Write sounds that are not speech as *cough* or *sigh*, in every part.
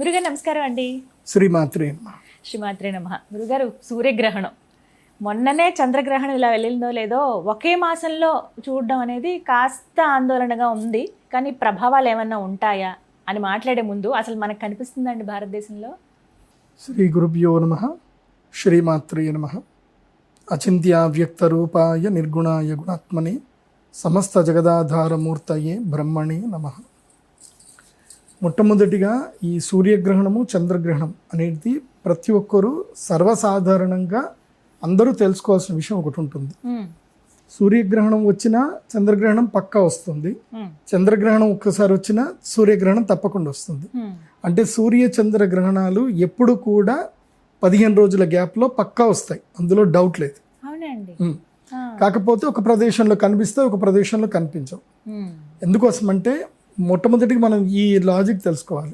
గురుగారు నమస్కారం అండి. శ్రీమాత్రే నమః. శ్రీమాత్రే నమ. గురుగారు సూర్యగ్రహణం. మొన్ననే చంద్రగ్రహణం ఇలా వెళ్ళిందో లేదో ఒకే మాసంలో చూడడం అనేది కాస్త ఆందోళనగా ఉంది. కానీ ప్రభావాలు ఏమన్నా ఉంటాయా అని మాట్లాడే ముందు అసలు మనకు కనిపిస్తుందండి భారతదేశంలో? శ్రీ గురుభ్యో నమ శ్రీమాత్రే నమ. అచింత్యావ్యక్తరూపాయ నిర్గుణాయ గుణాత్మనే సమస్త జగదాధారమూర్తయే బ్రహ్మణే నమ. మొట్టమొదటిగా ఈ సూర్యగ్రహణము చంద్రగ్రహణం అనేది ప్రతి ఒక్కరూ సర్వసాధారణంగా అందరూ తెలుసుకోవాల్సిన విషయం ఒకటి ఉంటుంది. సూర్యగ్రహణం వచ్చినా చంద్రగ్రహణం పక్కా వస్తుంది. చంద్రగ్రహణం ఒక్కసారి వచ్చినా సూర్యగ్రహణం తప్పకుండా వస్తుంది. అంటే సూర్య చంద్ర గ్రహణాలు ఎప్పుడు కూడా పదిహేను రోజుల గ్యాప్లో పక్కా వస్తాయి. అందులో డౌట్ లేదు. కాకపోతే ఒక ప్రదేశంలో కనిపిస్తే ఒక ప్రదేశంలో కనిపించవు. ఎందుకోసం అంటే మొట్టమొదటిగా మనం ఈ లాజిక్ తెలుసుకోవాలి.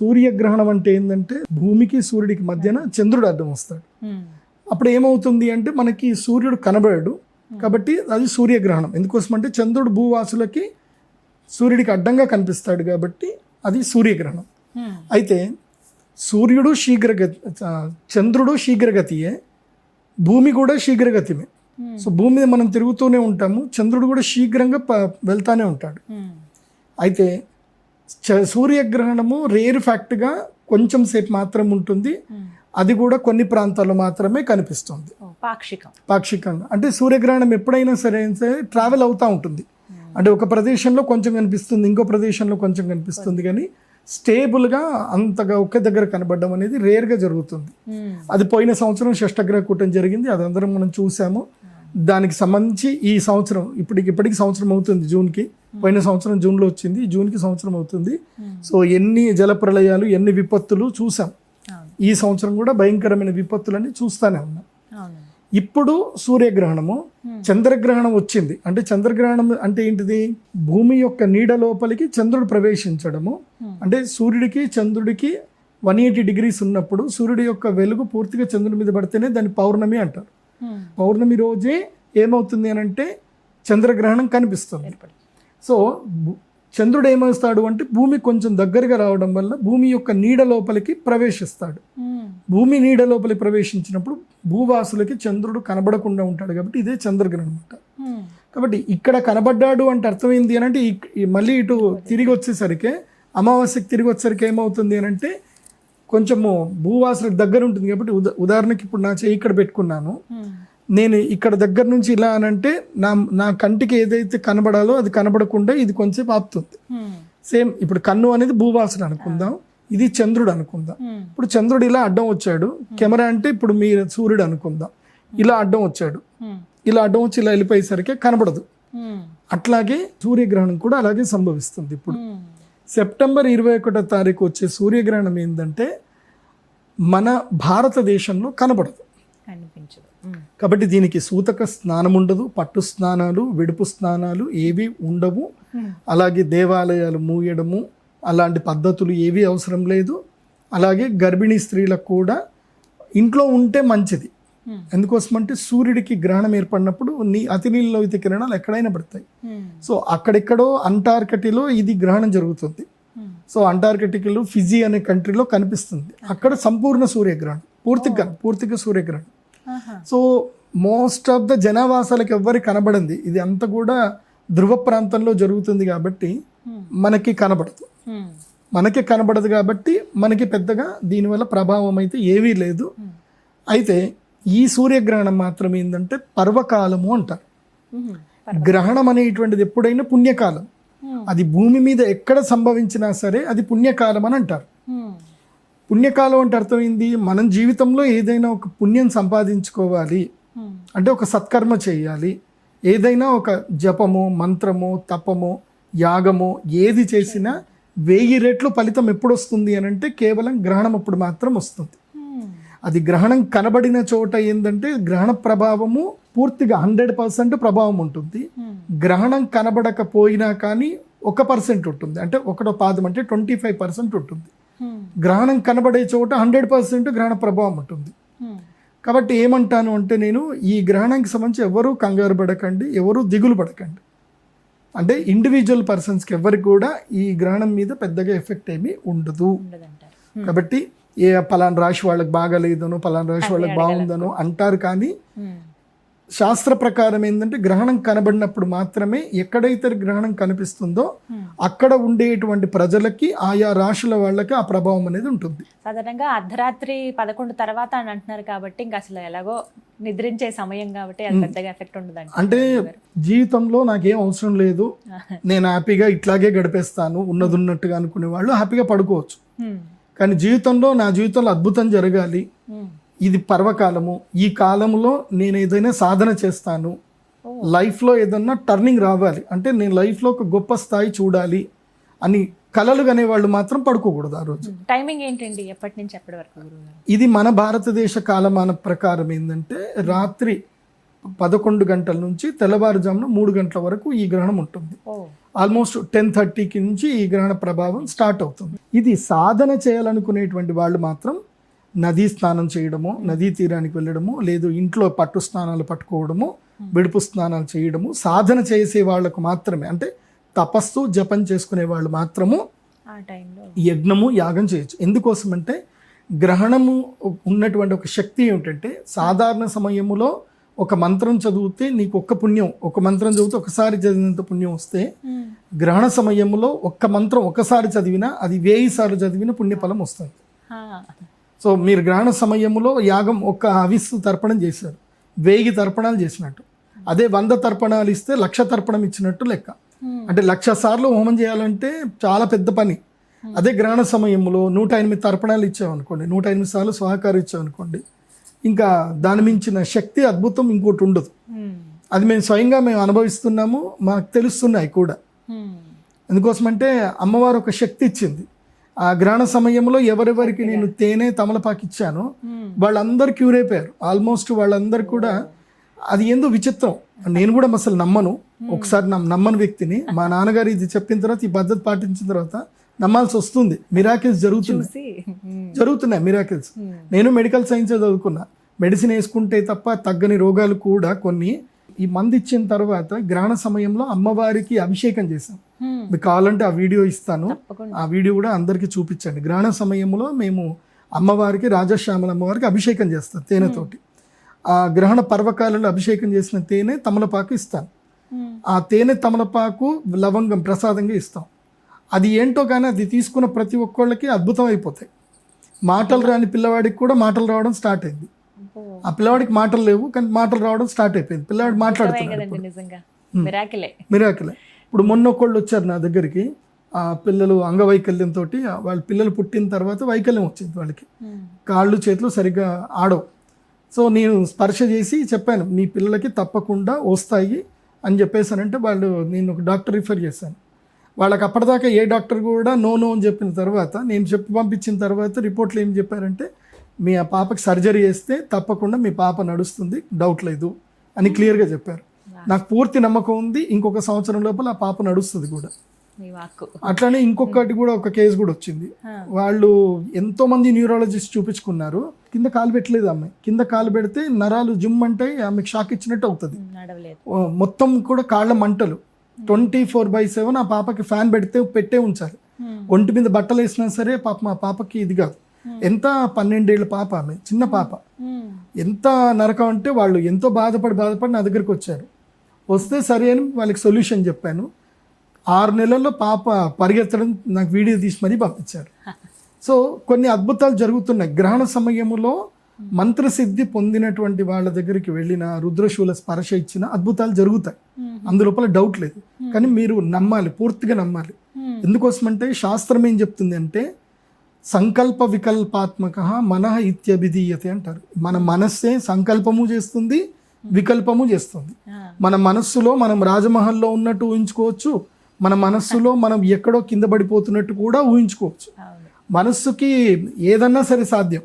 సూర్యగ్రహణం అంటే ఏంటంటే భూమికి సూర్యుడికి మధ్యన చంద్రుడు అడ్డం వస్తాడు. అప్పుడు ఏమవుతుంది అంటే మనకి సూర్యుడు కనబడాడు. కాబట్టి అది సూర్యగ్రహణం. ఎందుకోసం అంటే చంద్రుడు భూవాసులకి సూర్యుడికి అడ్డంగా కనిపిస్తాడు కాబట్టి అది సూర్యగ్రహణం. అయితే సూర్యుడు శీఘ్రగతి చంద్రుడు శీఘ్రగతియే భూమి కూడా శీఘ్రగతిమే. సో భూమి మీద మనం తిరుగుతూనే ఉంటాము చంద్రుడు కూడా శీఘ్రంగా వెళ్తానే ఉంటాడు. అయితే సూర్యగ్రహణము రేర్ ఫ్యాక్ట్గా కొంచెం సేపు మాత్రం ఉంటుంది. అది కూడా కొన్ని ప్రాంతాల్లో మాత్రమే కనిపిస్తుంది. పాక్షికం. పాక్షికంగా. అంటే సూర్యగ్రహణం ఎప్పుడైనా సరే సరే ట్రావెల్ అవుతూ ఉంటుంది. అంటే ఒక ప్రదేశంలో కొంచెం కనిపిస్తుంది ఇంకో ప్రదేశంలో కొంచెం కనిపిస్తుంది కానీ స్టేబుల్గా అంతగా ఒకే దగ్గర కనబడడం అనేది రేర్గా జరుగుతుంది. అది పోయిన సంవత్సరం షష్టగ్రహ కూటం జరిగింది అది అందరం మనం చూసాము. దానికి సంబంధించి ఈ సంవత్సరం ఇప్పటికి ఇప్పటికి సంవత్సరం అవుతుంది జూన్కి. పోయిన సంవత్సరం జూన్లో వచ్చింది జూన్కి సంవత్సరం అవుతుంది. సో ఎన్ని జలప్రలయాలు ఎన్ని విపత్తులు చూసాం. ఈ సంవత్సరం కూడా భయంకరమైన విపత్తులన్నీ చూస్తూనే ఉన్నాం. ఇప్పుడు సూర్యగ్రహణము చంద్రగ్రహణం వచ్చింది. అంటే చంద్రగ్రహణం అంటే ఏంటిది? భూమి యొక్క నీడ లోపలికి చంద్రుడు ప్రవేశించడము. అంటే సూర్యుడికి చంద్రుడికి వన్ ఎయిటీ డిగ్రీస్ ఉన్నప్పుడు సూర్యుడి యొక్క వెలుగు పూర్తిగా చంద్రుడి మీద పడితేనే దాన్ని పౌర్ణమి అంటారు. పౌర్ణమి రోజే ఏమవుతుంది అని అంటే చంద్రగ్రహణం కనిపిస్తుంది. సో చంద్రుడు ఏమవుతాడు అంటే భూమి కొంచెం దగ్గరగా రావడం వల్ల భూమి యొక్క నీడ లోపలికి ప్రవేశిస్తాడు. భూమి నీడ లోపలికి ప్రవేశించినప్పుడు భూవాసులకి చంద్రుడు కనబడకుండా ఉంటాడు కాబట్టి ఇదే చంద్రగ్రహణం అనమాట కాబట్టి ఇక్కడ కనబడ్డాడు అంటే అర్థమైంది అని అంటే మళ్ళీ ఇటు తిరిగి వచ్చేసరికి అమావాస్యకి తిరిగి వచ్చేసరికి ఏమవుతుంది అని అంటే కొంచెము భూవాసులకు దగ్గర ఉంటుంది కాబట్టి ఉదా ఉదాహరణకి ఇప్పుడు నా చేయి ఇక్కడ పెట్టుకున్నాను. నేను ఇక్కడ దగ్గర నుంచి ఇలా అని అంటే నా నా కంటికి ఏదైతే కనబడాలో అది కనబడకుండా ఇది కొంచెం ఆపుతుంది. సేమ్ ఇప్పుడు కన్ను అనేది భూవాసుడు అనుకుందాం. ఇది చంద్రుడు అనుకుందాం. ఉమ్, ఇప్పుడు చంద్రుడు ఇలా అడ్డం వచ్చాడు. కెమెరా అంటే ఇప్పుడు మీ సూర్యుడు అనుకుందాం. ఇలా అడ్డం వచ్చాడు. ఇలా అడ్డం వచ్చి ఇలా వెళ్ళిపోయేసరికి కనబడదు. అట్లాగే సూర్యగ్రహణం కూడా అలాగే సంభవిస్తుంది ఇప్పుడు. సెప్టెంబర్ ఇరవై ఒకటో తారీఖు వచ్చే సూర్యగ్రహణం ఏంటంటే మన భారతదేశంలో కనబడదు. కనిపించదు. కాబట్టి దీనికి సూతక స్నానం ఉండదు పట్టు స్నానాలు విడుపు స్నానాలు ఏవి ఉండవు. ఉమ్, అలాగే దేవాలయాలు మూయడము అలాంటి పద్ధతులు ఏవి అవసరం లేదు. అలాగే గర్భిణీ స్త్రీలకు కూడా ఇంట్లో ఉంటే మంచిది. ఉమ్, ఎందుకోసం అంటే సూర్యుడికి గ్రహణం ఏర్పడినప్పుడు నీ అతి నీళ్ళలోహిత కిరణాలు ఎక్కడైనా పడతాయి. ఉమ్, సో అక్కడెక్కడో అంటార్కటిలో ఇది గ్రహణం జరుగుతుంది. సో అంటార్కటికలో ఫిజీ అనే కంట్రీలో కనిపిస్తుంది. అక్కడ సంపూర్ణ సూర్యగ్రహణం పూర్తిగా పూర్తిగా సూర్యగ్రహణం. సో మోస్ట్ ఆఫ్ ద జనావాసాలకు ఎవ్వరికి కనబడింది. ఇది అంతా కూడా ధ్రువ ప్రాంతంలో జరుగుతుంది కాబట్టి మనకి కనబడదు. మనకి కనబడదు కాబట్టి మనకి పెద్దగా దీనివల్ల ప్రభావం అయితే ఏమీ లేదు. అయితే ఈ సూర్యగ్రహణం మాత్రం ఏంటంటే పర్వకాలము అంటారు. గ్రహణం అనేటువంటిది ఎప్పుడైనా పుణ్యకాలం. అది భూమి మీద ఎక్కడ సంభవించినా సరే అది పుణ్యకాలం అని అంటారు. పుణ్యకాలం అంటే అర్థమైంది. మనం జీవితంలో ఏదైనా ఒక పుణ్యం సంపాదించుకోవాలి. ఉమ్, అంటే ఒక సత్కర్మ చేయాలి. ఏదైనా ఒక జపము మంత్రము తపము యాగము ఏది చేసినా వెయ్యి రెట్లు ఫలితం ఎప్పుడు వస్తుంది అని అంటే కేవలం గ్రహణం అప్పుడు మాత్రం వస్తుంది. ఉమ్, అది గ్రహణం కనబడిన చోట ఏంటంటే గ్రహణ ప్రభావము పూర్తిగా హండ్రెడ్ పర్సెంట్ ప్రభావం ఉంటుంది. ఉమ్, గ్రహణం కనబడకపోయినా కానీ ఒక పర్సెంట్ ఉంటుంది. అంటే ఒకటో పాదం అంటే ట్వంటీ ఫైవ్ పర్సెంట్ ఉంటుంది. గ్రహణం కనబడే చోట హండ్రెడ్ పర్సెంట్ గ్రహణ ప్రభావం ఉంటుంది. కాబట్టి ఏమంటాను అంటే నేను ఈ గ్రహణానికి సంబంధించి ఎవరూ కంగారు పడకండి ఎవరూ దిగులు పడకండి. అంటే ఇండివిజువల్ పర్సన్స్కి ఎవరికి కూడా ఈ గ్రహణం మీద పెద్దగా ఎఫెక్ట్ ఏమీ ఉండదు. కాబట్టి ఏ పలానా రాశి వాళ్ళకి బాగాలేదనో పలానా రాశి వాళ్ళకి బాగుందనో అంటారు కానీ. శాస్త్ర ప్రకారం ఏంటంటే గ్రహణం కనబడినప్పుడు మాత్రమే ఎక్కడైతే గ్రహణం కనిపిస్తుందో అక్కడ ఉండేటువంటి ప్రజలకి ఆయా రాశుల వాళ్ళకి ఆ ప్రభావం అనేది ఉంటుంది. సాధారణంగా అర్ధరాత్రి పదకొండు తర్వాత అని అంటున్నారు కాబట్టి ఇంకా అసలు ఎలాగో నిద్రించే సమయం కాబట్టి అది పెద్దగా ఎఫెక్ట్ ఉండదండి అంటే జీవితంలో నాకేం అవసరం లేదు. *laughs* నేను హ్యాపీగా ఇట్లాగే గడిపేస్తాను ఉన్నది ఉన్నట్టుగా అనుకునే వాళ్ళు హ్యాపీగా పడుకోవచ్చు. ఉమ్. కానీ జీవితంలో నా జీవితంలో అద్భుతం జరగాలి. ఇది పర్వకాలము. ఈ కాలంలో నేను ఏదైనా సాధన చేస్తాను. లైఫ్లో ఏదన్నా టర్నింగ్ రావాలి. అంటే నేను లైఫ్లో ఒక గొప్ప స్థాయి చూడాలి అని కలలు కనే వాళ్ళు మాత్రం పడుకోకూడదు ఆ రోజు. టైమింగ్ ఏంటండి ఎప్పటి నుంచి ఎప్పటి వరకు? ఇది మన భారతదేశ కాలమాన ప్రకారం ఏంటంటే రాత్రి పదకొండు గంటల నుంచి తెల్లవారుజామున మూడు గంటల వరకు ఈ గ్రహణం ఉంటుంది. ఆల్మోస్ట్ టెన్ థర్టీకి నుంచి ఈ గ్రహణ ప్రభావం స్టార్ట్ అవుతుంది. ఇది సాధన చేయాలనుకునేటువంటి వాళ్ళు మాత్రం నదీ స్నానం చేయడము నదీ తీరానికి వెళ్ళడము లేదు ఇంట్లో పట్టు స్నానాలు పట్టుకోవడము విడుపు స్నానాలు చేయడము సాధన చేసే వాళ్ళకు మాత్రమే అంటే తపస్సు జపం చేసుకునే వాళ్ళు మాత్రము ఆ టైంలో. యజ్ఞము యాగం చేయొచ్చు. ఎందుకోసం అంటే గ్రహణము ఉన్నటువంటి ఒక శక్తి ఏమిటంటే సాధారణ సమయములో ఒక మంత్రం చదివితే నీకు ఒక్క పుణ్యం ఒక మంత్రం చదివితే ఒకసారి చదివినంత పుణ్యం వస్తే గ్రహణ సమయంలో ఒక్క మంత్రం ఒకసారి చదివినా అది వేయి సార్లు చదివిన పుణ్యఫలం వస్తుంది. సో మీరు గ్రహణ సమయంలో యాగం ఒక్క హవిస్సు తర్పణం చేశారు. వేయి తర్పణాలు చేసినట్టు. అదే వంద తర్పణాలు ఇస్తే లక్ష తర్పణం ఇచ్చినట్టు లెక్క. అంటే లక్ష సార్లు హోమం చేయాలంటే చాలా పెద్ద పని. అదే గ్రహణ సమయంలో నూట ఎనిమిది తర్పణాలు ఇచ్చామనుకోండి నూట ఎనిమిది సార్లు స్వాహకారం ఇచ్చామనుకోండి ఇంకా దాని మించిన శక్తి అద్భుతం ఇంకోటి ఉండదు. అది మేము స్వయంగా మేము అనుభవిస్తున్నాము మాకు తెలుస్తున్నాయి కూడా. ఎందుకోసమంటే అమ్మవారు ఒక శక్తి ఇచ్చింది. ఆ గ్రహణ సమయంలో ఎవరెవరికి నేను తేనె తమలపాకు ఇచ్చానో వాళ్ళందరూ క్యూర్ అయిపోయారు. ఆల్మోస్ట్ వాళ్ళందరూ కూడా అది ఏందో విచిత్రం. నేను కూడా అసలు నమ్మను. ఒకసారి నమ్- నమ్మని వ్యక్తిని. మా నాన్నగారు ఇది చెప్పిన తర్వాత ఈ పద్ధతి పాటించిన తర్వాత నమ్మాల్సి వస్తుంది. మిరాకిల్స్ జరుగుతున్నాయి. జరుగుతున్నాయి మిరాకిల్స్ నేను మెడికల్ సైన్స్ చదువుకున్నా. మెడిసిన్ వేసుకుంటే తప్ప తగ్గని రోగాలు కూడా కొన్ని ఈ మందు ఇచ్చిన తర్వాత గ్రహణ సమయంలో అమ్మవారికి అభిషేకం Hmm. మీకు కావాలంటే ఆ వీడియో ఇస్తాను. ఆ వీడియో కూడా అందరికీ చూపించండి. గ్రహణ సమయంలో మేము అమ్మవారికి రాజశ్యామల అమ్మవారికి అభిషేకం చేస్తాం తేనెతోటి ఆ గ్రహణ పర్వకాలలో అభిషేకం చేసిన తేనె తమలపాకు ఇస్తాను. ఆ తేనె తమలపాకు లవంగం ప్రసాదంగా ఇస్తాం. అది ఏంటో కానీ అది తీసుకున్న ప్రతి ఒక్కళ్ళకి అద్భుతం అయిపోతాయి. మాటలు రాని పిల్లవాడికి కూడా మాటలు రావడం స్టార్ట్ అయింది. ఆ పిల్లవాడికి మాటలు లేవు కానీ మాటలు రావడం స్టార్ట్ అయిపోయింది. పిల్లవాడు మాట్లాడుతున్నాడు మిరాకిలే ఇప్పుడు. మొన్న ఒకళ్ళు వచ్చారు నా దగ్గరికి. ఆ పిల్లలు అంగవైకల్యంతో వాళ్ళ పిల్లలు పుట్టిన తర్వాత వైకల్యం వచ్చింది వాళ్ళకి. కాళ్ళు చేతులు సరిగ్గా ఆడవు. సో నేను స్పర్శ చేసి చెప్పాను మీ పిల్లలకి తప్పకుండా వస్తాయి అని చెప్పేసానంటే వాళ్ళు నేను ఒక డాక్టర్ రిఫర్ చేశాను. వాళ్ళకి అప్పటిదాకా ఏ డాక్టర్ కూడా నో నో అని చెప్పిన తర్వాత నేను చెప్పి పంపించిన తర్వాత రిపోర్ట్లు ఏం చెప్పారంటే మీ ఆ పాపకి సర్జరీ చేస్తే తప్పకుండా మీ పాప నడుస్తుంది. డౌట్ లేదు అని క్లియర్గా చెప్పారు. నాకు పూర్తి నమ్మకం ఉంది. ఇంకొక సంవత్సరం లోపల ఆ పాప నడుస్తుంది కూడా. అట్లానే ఇంకొకటి కూడా ఒక కేసు కూడా వచ్చింది. వాళ్ళు ఎంతో మంది న్యూరాలజిస్ట్ చూపించుకున్నారు. కింద కాలు పెట్టలేదు ఆమె. కింద కాలు పెడితే నరాలు జిమ్ అంటే ఆమెకు షాక్ ఇచ్చినట్టు అవుతుంది. ఓ, మొత్తం కూడా కాళ్ళ మంటలు. ట్వంటీ ఫోర్ బై సెవెన్ ఆ పాపకి ఫ్యాన్ పెడితే పెట్టే ఉంచాలి. Hmm. ఒంటి మీద బట్టలు వేసినా సరే పాప మా పాపకి ఇది కాదు. ఎంత పన్నెండేళ్ళ పాప ఆమె చిన్న పాప. ఎంత నరకం అంటే వాళ్ళు ఎంతో బాధపడి బాధపడి నా దగ్గరికి వచ్చారు. వస్తే సరే అని వాళ్ళకి సొల్యూషన్ చెప్పాను. ఆరు నెలల్లో పాప పరిగెత్తడం నాకు వీడియో తీసి మరీ పంపించారు. సో కొన్ని అద్భుతాలు జరుగుతున్నాయి. గ్రహణ సమయములో మంత్రసిద్ధి పొందినటువంటి వాళ్ళ దగ్గరికి వెళ్ళిన రుద్రశూల స్పర్శ ఇచ్చిన అద్భుతాలు జరుగుతాయి. అందులోపల డౌట్ లేదు. కానీ మీరు నమ్మాలి పూర్తిగా నమ్మాలి. ఎందుకోసమంటే శాస్త్రం ఏం చెప్తుంది అంటే సంకల్ప వికల్పాత్మక మనః ఇత్యభిధీయతే అంటారు. మన మనస్సే సంకల్పము చేస్తుంది వికల్పము చేస్తుంది. మన మనస్సులో మనం రాజమహల్లో ఉన్నట్టు ఊహించుకోవచ్చు. మన మనస్సులో మనం ఎక్కడో కింద పడిపోతున్నట్టు కూడా ఊహించుకోవచ్చు. మనస్సుకి ఏదన్నా సరే సాధ్యం.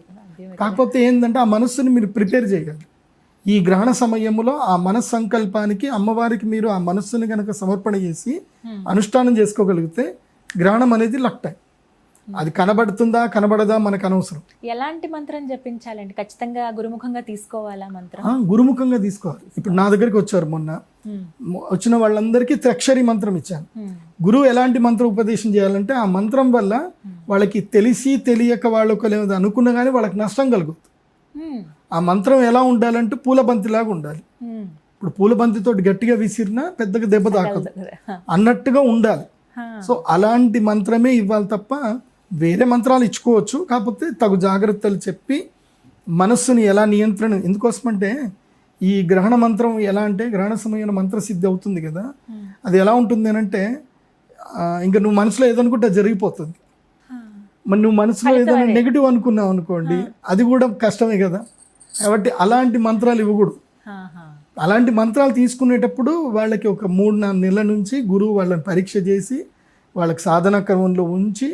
కాకపోతే ఏంటంటే ఆ మనస్సుని మీరు ప్రిపేర్ చేయాలి. ఈ గ్రహణ సమయంలో ఆ మనస్సంకల్పానికి అమ్మవారికి మీరు ఆ మనస్సుని కనుక సమర్పణ చేసి. అనుష్ఠానం చేసుకోగలిగితే గ్రహణం అనేది లక్ టైం. అది కనబడుతుందా కనబడదా మనకు అనవసరం. ఎలాంటి మంత్రం జపించాలండి? ఖచ్చితంగా గురుముఖంగా తీసుకోవాలా మంత్రం? గురుముఖంగా తీసుకోవాలి. ఇప్పుడు నా దగ్గరికి వచ్చారు మొన్న. వచ్చిన వాళ్ళందరికీ త్రక్షరి మంత్రం ఇచ్చాను. గురువు ఎలాంటి మంత్ర ఉపదేశం చేయాలంటే ఆ మంత్రం వల్ల వాళ్ళకి తెలిసి తెలియక వాళ్ళకు లేదు అనుకున్నా కానీ వాళ్ళకి నష్టం కలుగుతుంది. ఆ మంత్రం ఎలా ఉండాలంటే పూల బంతిలాగా ఉండాలి. ఇప్పుడు పూల బంతితో గట్టిగా విసిరినా పెద్దగా దెబ్బ తాకదు. అన్నట్టుగా ఉండాలి. సో అలాంటి మంత్రమే ఇవ్వాలి తప్ప వేరే మంత్రాలు ఇచ్చుకోవచ్చు కాకపోతే తగు జాగ్రత్తలు చెప్పి మనస్సుని ఎలా నియంత్రణ ఎందుకోసమంటే ఈ గ్రహణ మంత్రం ఎలా అంటే గ్రహణ సమయంలో మంత్రసిద్ధి అవుతుంది కదా. ఉమ్, అది ఎలా ఉంటుంది అని అంటే ఇంకా నువ్వు మనసులో ఏదనుకుంటే జరిగిపోతుంది. హ, మరి నువ్వు మనసులో ఏదైనా నెగిటివ్ అనుకున్నావు అనుకోండి అది కూడా కష్టమే కదా. కాబట్టి అలాంటి మంత్రాలు ఇవ్వకూడదు. అలాంటి మంత్రాలు తీసుకునేటప్పుడు వాళ్ళకి ఒక మూడు నాలుగు నెలల నుంచి గురువు వాళ్ళని పరీక్ష చేసి వాళ్ళకి సాధన క్రమంలో ఉంచి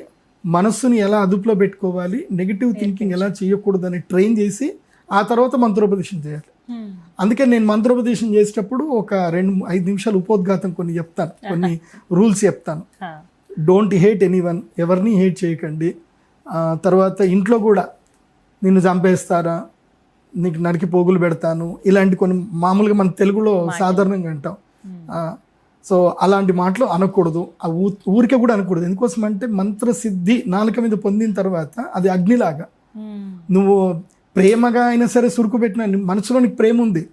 మనస్సుని ఎలా అదుపులో పెట్టుకోవాలి నెగిటివ్ థింకింగ్ ఎలా చేయకూడదని ట్రైన్ చేసి ఆ తర్వాత మంత్రోపదేశం చేయాలి. ఉమ్, అందుకే నేను మంత్రోపదేశం చేసేటప్పుడు ఒక రెండు ఐదు నిమిషాలు ఉపోద్ఘాతం కొన్ని చెప్తాను కొన్ని *laughs* రూల్స్ చెప్తాను. డోంట్ హేట్ ఎనీవన్ ఎవరిని హేట్ చేయకండి. తర్వాత ఇంట్లో కూడా నిన్ను చంపేస్తారా నీకు నరికి పోగులు పెడతాను ఇలాంటి కొన్ని మామూలుగా మన తెలుగులో సాధారణంగా అంటాం. ఆ, సో అలాంటి మాటలు అనకూడదు. ఆ ఊరికే కూడా అనకూడదు. ఎందుకోసం అంటే మంత్రసిద్ధి నాలుక మీద పొందిన తర్వాత అది అగ్నిలాగా. నువ్వు ప్రేమగా అయినా సరే సురుకు పెట్టిన నీ మనసులో నీకు ప్రేమ ఉంది.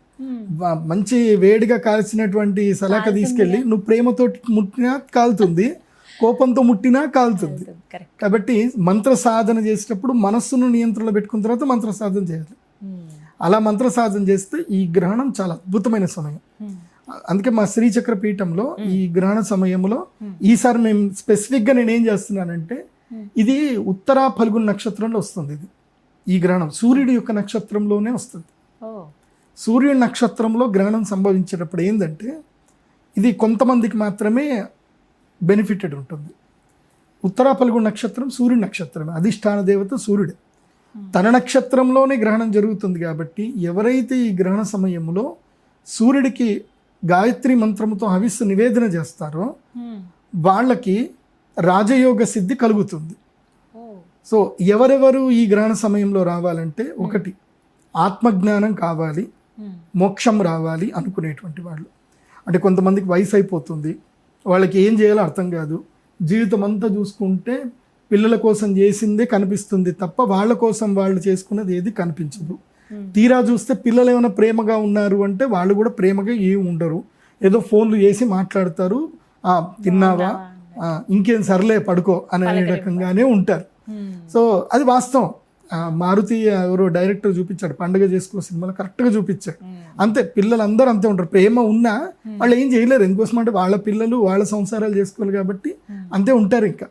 మంచి వేడిగా కాల్చినటువంటి సలాక తీసుకెళ్ళి నువ్వు ప్రేమతో ముట్టినా కాలుతుంది. కోపంతో ముట్టినా కాలుతుంది. కాబట్టి మంత్ర సాధన చేసేటప్పుడు మనస్సును నియంత్రణలో పెట్టుకున్న తర్వాత మంత్ర సాధన చేయాలి. అలా మంత్ర సాధన చేస్తే ఈ గ్రహణం చాలా అద్భుతమైన సమయం. అందుకే మా శ్రీచక్ర పీఠంలో ఈ గ్రహణ సమయంలో ఈసారి మేము స్పెసిఫిక్గా నేను ఏం చేస్తున్నానంటే. ఇది ఉత్తరా ఫల్గున్ నక్షత్రంలో వస్తుంది ఇది. ఈ గ్రహణం సూర్యుడి యొక్క నక్షత్రంలోనే వస్తుంది. సూర్యుడి నక్షత్రంలో గ్రహణం సంభవించేటప్పుడు ఏంటంటే ఇది కొంతమందికి మాత్రమే బెనిఫిటెడ్ ఉంటుంది. ఉత్తరా పల్గొన నక్షత్రం సూర్యుడి నక్షత్రం అధిష్టాన దేవత సూర్యుడే. తన నక్షత్రంలోనే గ్రహణం జరుగుతుంది కాబట్టి ఎవరైతే ఈ గ్రహణ సమయంలో సూర్యుడికి గాయత్రి మంత్రముతో హవిస్సు నివేదన చేస్తారో వాళ్ళకి రాజయోగ సిద్ధి కలుగుతుంది. సో ఎవరెవరు ఈ గ్రహణ సమయంలో రావాలంటే ఒకటి ఆత్మజ్ఞానం కావాలి మోక్షం రావాలి అనుకునేటువంటి వాళ్ళు. అంటే కొంతమందికి వయసు అయిపోతుంది వాళ్ళకి ఏం చేయాలో అర్థం కాదు. జీవితం అంతా చూసుకుంటే పిల్లల కోసం చేసిందే కనిపిస్తుంది తప్ప వాళ్ళ కోసం వాళ్ళు చేసుకున్నది ఏది కనిపించదు. తీరా చూస్తే పిల్లలు ఏమైనా ప్రేమగా ఉన్నారు అంటే వాళ్ళు కూడా ప్రేమగా ఏమి ఉండరు. ఏదో ఫోన్లు చేసి మాట్లాడతారు. "ఆ, తిన్నావా? ఇంకేం సర్లే పడుకో అనే రకంగానే ఉంటారు. సో అది వాస్తవం. మారుతి ఎవరో డైరెక్టర్ చూపించాడు. పండుగ చేసుకో సినిమాలో కరెక్ట్గా చూపించాడు. అంతే పిల్లలు అందరూ అంతే ఉంటారు. ప్రేమ ఉన్నా వాళ్ళు ఏం చేయలేరు. ఎందుకోసం అంటే వాళ్ళ పిల్లలు వాళ్ళ సంసారాలు చేసుకోవాలి కాబట్టి అంతే ఉంటారు ఇంకా.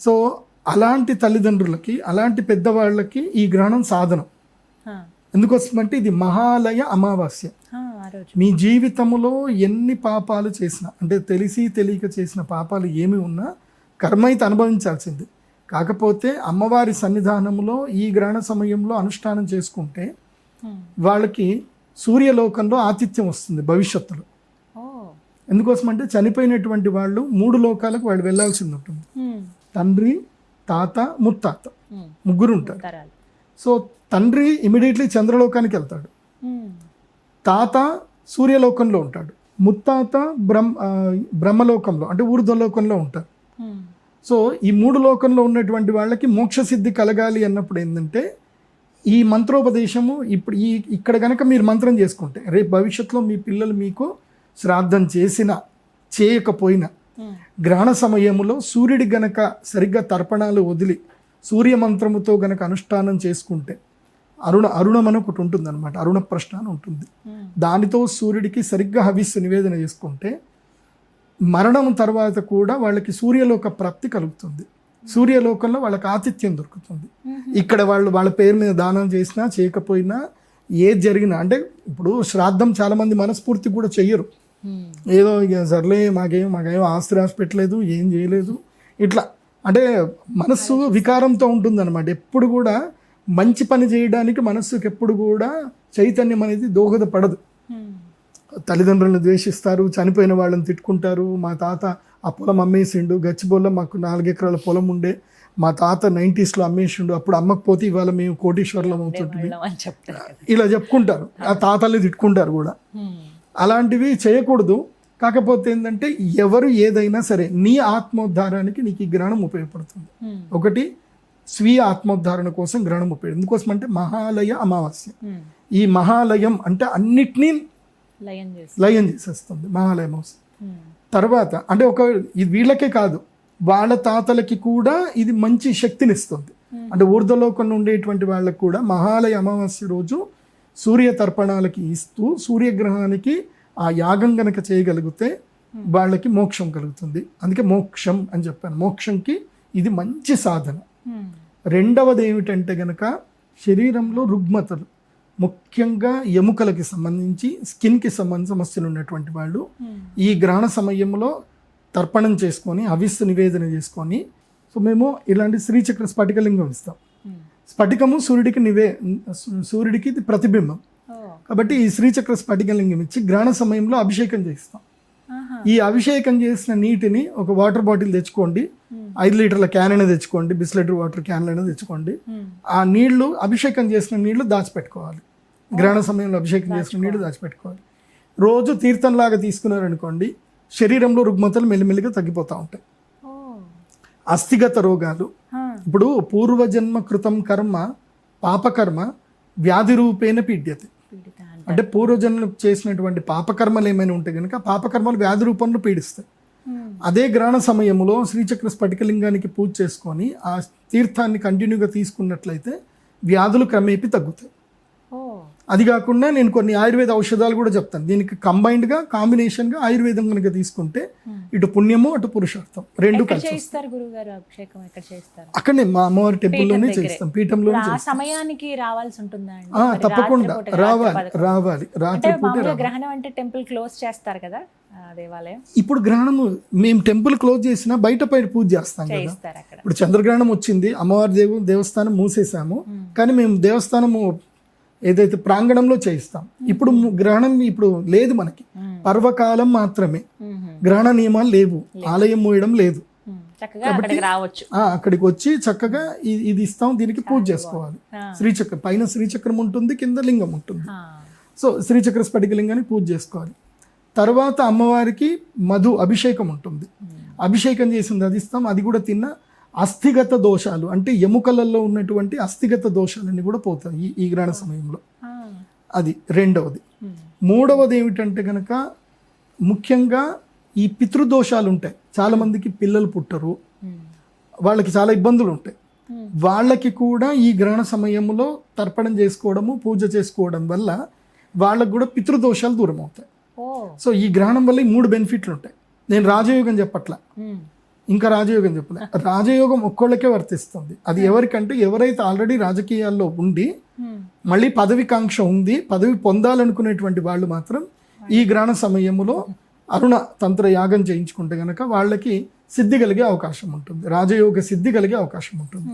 సో అలాంటి తల్లిదండ్రులకి అలాంటి పెద్దవాళ్ళకి ఈ గ్రహణం సాధనం. హ, ఎందుకోసం అంటే ఇది మహాలయ అమావాస్య. మీ జీవితంలో ఎన్ని పాపాలు చేసినా అంటే తెలిసి తెలియక చేసిన పాపాలు ఏమి ఉన్నా కర్మ అయితే అనుభవించాల్సింది. కాకపోతే అమ్మవారి సన్నిధానంలో ఈ గ్రహణ సమయంలో అనుష్ఠానం చేసుకుంటే వాళ్ళకి సూర్యలోకంలో ఆతిథ్యం వస్తుంది భవిష్యత్తులో. ఎందుకోసం అంటే చనిపోయినటువంటి వాళ్ళు మూడు లోకాలకు వాళ్ళు వెళ్ళాల్సింది ఉంటుంది. తండ్రి తాత ముత్తాత. ముగ్గురు ఉంటారు. సో తండ్రి ఇమీడియట్లీ చంద్రలోకానికి వెళ్తాడు. ఉమ్, తాత సూర్యలోకంలో ఉంటాడు. ముత్తాత బ్రహ్మ బ్రహ్మలోకంలో అంటే ఊర్ధ్వలోకంలో ఉంటారు. ఉమ్, సో ఈ మూడు లోకంలో ఉన్నటువంటి వాళ్ళకి మోక్ష సిద్ధి కలగాలి అన్నప్పుడు ఏంటంటే ఈ మంత్రోపదేశము ఇప్పుడు ఈ ఇక్కడ కనుక మీరు మంత్రం చేసుకుంటే రేపు భవిష్యత్తులో మీ పిల్లలు మీకు శ్రాద్ధం చేసినా చేయకపోయినా ఉమ్, గ్రహణ సమయములో సూర్యుడి గనక సరిగ్గా తర్పణాలు వదిలి సూర్య మంత్రముతో గనక అనుష్ఠానం చేసుకుంటే అరుణ అరుణం అని ఒకటి ఉంటుంది అనమాట అరుణ ప్రశ్న అని ఉంటుంది. ఉమ్, దానితో సూర్యుడికి సరిగ్గా హవిస్సు నివేదన చేసుకుంటే మరణం తర్వాత కూడా వాళ్ళకి సూర్యలోక ప్రాప్తి కలుగుతుంది. సూర్యలోకంలో వాళ్ళకి ఆతిథ్యం దొరుకుతుంది. ఇక్కడ వాళ్ళు వాళ్ళ పేరు మీద దానం చేసినా చేయకపోయినా ఏది జరిగినా అంటే ఇప్పుడు శ్రాద్ధం చాలా మంది మనస్ఫూర్తి కూడా చెయ్యరు. ఉమ్, ఏదో ఇక సర్లే మాకేం మాకేం ఆస్తి రాసి పెట్టలేదు ఏం చేయలేదు. ఇట్లా అంటే మనస్సు వికారంతో ఉంటుందన్నమాట. ఎప్పుడు కూడా మంచి పని చేయడానికి మనస్సుకి ఎప్పుడు కూడా చైతన్యం అనేది దోహదపడదు. ఉమ్, తల్లిదండ్రులను ద్వేషిస్తారు చనిపోయిన వాళ్ళని తిట్టుకుంటారు. మా తాత ఆ పొలం అమ్మేసిండు గచ్చిబోల్లో మాకు నాలుగు ఎకరాల పొలం ఉండే. మా తాత నైంటీస్లో అమ్మేసిండు. అప్పుడు అమ్మకపోతే ఇవాళ మేము కోటీశ్వర్లం అవుతుంటుంది ఇలా చెప్పుకుంటారు. ఆ తాతల్ని తిట్టుకుంటారు కూడా. హ్మ్. అలాంటివి చేయకూడదు. కాకపోతే ఏంటంటే ఎవరు ఏదైనా సరే నీ ఆత్మోద్ధారానికి నీకు ఈ గ్రహణం ఉపయోగపడుతుంది. ఒకటి స్వీయ ఆత్మోద్ధారణ కోసం గ్రహణం ఉపయోగం ఎందుకోసం అంటే మహాలయ అమావాస్య. ఈ మహాలయం అంటే అన్నిటినీ లయం చేసి లయం చేసేస్తుంది మహాలయ అమావాస్య. తర్వాత అంటే ఒక ఇది వీళ్ళకే కాదు వాళ్ళ తాతలకి కూడా ఇది మంచి శక్తినిస్తుంది అంటే ఊర్ధలోకంలో ఉండేటువంటి వాళ్ళకి కూడా మహాలయ అమావాస్య రోజు సూర్య తర్పణాలకి ఇస్తూ సూర్యగ్రహానికి ఆ యాగం గనక చేయగలిగితే వాళ్ళకి మోక్షం కలుగుతుంది అందుకే మోక్షం అని చెప్పాను మోక్షంకి ఇది మంచి సాధన. రెండవది ఏమిటంటే గనక శరీరంలో రుగ్మతలు ముఖ్యంగా ఎముకలకి సంబంధించి స్కిన్కి సంబంధించి సమస్యలు ఉన్నటువంటి వాళ్ళు. ఈ గ్రహణ సమయంలో తర్పణం చేసుకొని అవిస్సు నివేదన చేసుకొని సో మేము ఇలాంటి శ్రీచక్ర స్ఫటికలింగం ఇస్తాం. స్ఫటికము సూర్యుడికి నివే సూర్యుడికి ఇది ప్రతిబింబం. కాబట్టి ఈ శ్రీచక్ర స్ఫటికలింగం ఇచ్చి గ్రహణ సమయంలో అభిషేకం చేస్తాం. ఈ అభిషేకం చేసిన నీటిని ఒక వాటర్ బాటిల్ తెచ్చుకోండి. ఐదు లీటర్ల క్యాన్ అయినా తెచ్చుకోండి బిస్లెటర్ వాటర్ క్యాన్ అయినా తెచ్చుకోండి. ఆ నీళ్ళు అభిషేకం చేసిన నీళ్ళు దాచిపెట్టుకోవాలి గ్రహణ సమయంలో అభిషేకం చేసిన నీళ్ళు దాచిపెట్టుకోవాలి రోజు తీర్థంలాగా తీసుకున్నారనుకోండి శరీరంలో రుగ్మతలు మెల్లిమెల్లిగా తగ్గిపోతూ ఉంటాయి. అస్థిగత రోగాలు. ఇప్పుడు పూర్వజన్మ కృతం కర్మ పాపకర్మ వ్యాధి రూపేణ పీడ్యతే అంట. పూర్వజన్మ చేసినటువంటి పాపకర్మలు ఏమైనా ఉంటే కనుక పాపకర్మలు వ్యాధి రూపంలో పీడిస్తాయి హ్మ్. అదే గ్రహణ సమయంలో శ్రీచక్ర స్ఫటికలింగానికి పూజ చేసుకొని ఆ తీర్థాన్ని కంటిన్యూగా తీసుకున్నట్లయితే వ్యాధులు క్రమేపీ తగ్గుతాయి. అది కాకుండా నేను కొన్ని ఆయుర్వేద ఔషధాలు కూడా చెప్తాను. దీనికి కంబైన్డ్గా కాంబినేషన్గా ఆయుర్వేదం కనుక తీసుకుంటే ఇటు పుణ్యము అటు పురుషార్థం. రెండు అక్కడనే మా అమ్మవారి టెంపుల్లోనే. చేస్తాం చేస్తాం సమయానికి రావాల్సి ఉంటుందా తప్పకుండా. రావాలి. రావాలి. రాత్రి గ్రహణం అంటే టెంపుల్ క్లోజ్ చేస్తారు కదా దేవాలయం? ఇప్పుడు గ్రహణము మేము టెంపుల్ క్లోజ్ చేసినా బయట పైన పూజ చేస్తాం కదా. ఇప్పుడు చంద్రగ్రహణం వచ్చింది అమ్మవారి దేవు దేవస్థానం మూసేసాము కానీ మేము దేవస్థానము ఏదైతే ప్రాంగణంలో చేయిస్తాం. ఇప్పుడు గ్రహణం ఇప్పుడు లేదు మనకి. పర్వకాలం మాత్రమే. గ్రహణ నియమాలు లేవు. ఆలయం మూయడం లేదు. చక్కగా అక్కడికి రావచ్చు. ఆ, అక్కడికి వచ్చి చక్కగా ఇది ఇస్తాం. దీనికి పూజ చేసుకోవాలి. శ్రీచక్రం పైన శ్రీచక్రం ఉంటుంది కింద లింగం ఉంటుంది. సో శ్రీచక్ర స్ఫటికలింగాన్ని పూజ చేసుకోవాలి. తర్వాత అమ్మవారికి మధు అభిషేకం ఉంటుంది. అభిషేకం చేసింది అది ఇస్తాం. అది కూడా తిన్న అస్థిగత దోషాలు అంటే ఎముకలలో ఉన్నటువంటి అస్థిగత దోషాలన్నీ కూడా పోతాయి ఈ- ఈ గ్రహణ సమయంలో. అది రెండవది. మూడవది ఏమిటంటే కనుక ముఖ్యంగా ఈ పితృదోషాలు ఉంటాయి చాలా మందికి పిల్లలు పుట్టరు. వాళ్ళకి చాలా ఇబ్బందులు ఉంటాయి. వాళ్ళకి కూడా ఈ గ్రహణ సమయంలో తర్పణం చేసుకోవడము పూజ చేసుకోవడం వల్ల వాళ్ళకు కూడా పితృదోషాలు దూరం అవుతాయి సో ఈ గ్రహణం వల్ల ఈ మూడు బెనిఫిట్లు ఉంటాయి నేను రాజయోగం చెప్పట్లా. ఇంకా రాజయోగం చెప్పలే రాజయోగం ఒక్కళ్ళకే వర్తిస్తుంది. అది ఎవరికంటే ఎవరైతే ఆల్రెడీ రాజకీయాల్లో ఉండి మ్మ్. మళ్ళీ పదవి కాంక్ష ఉంది పదవి పొందాలనుకునేటువంటి వాళ్ళు మాత్రం ఈ గ్రహణ సమయంలో అరుణ తంత్ర యాగం చేయించుకుంటే గనక వాళ్ళకి సిద్ధి కలిగే అవకాశం ఉంటుంది. రాజయోగ సిద్ధి కలిగే అవకాశం ఉంటుంది.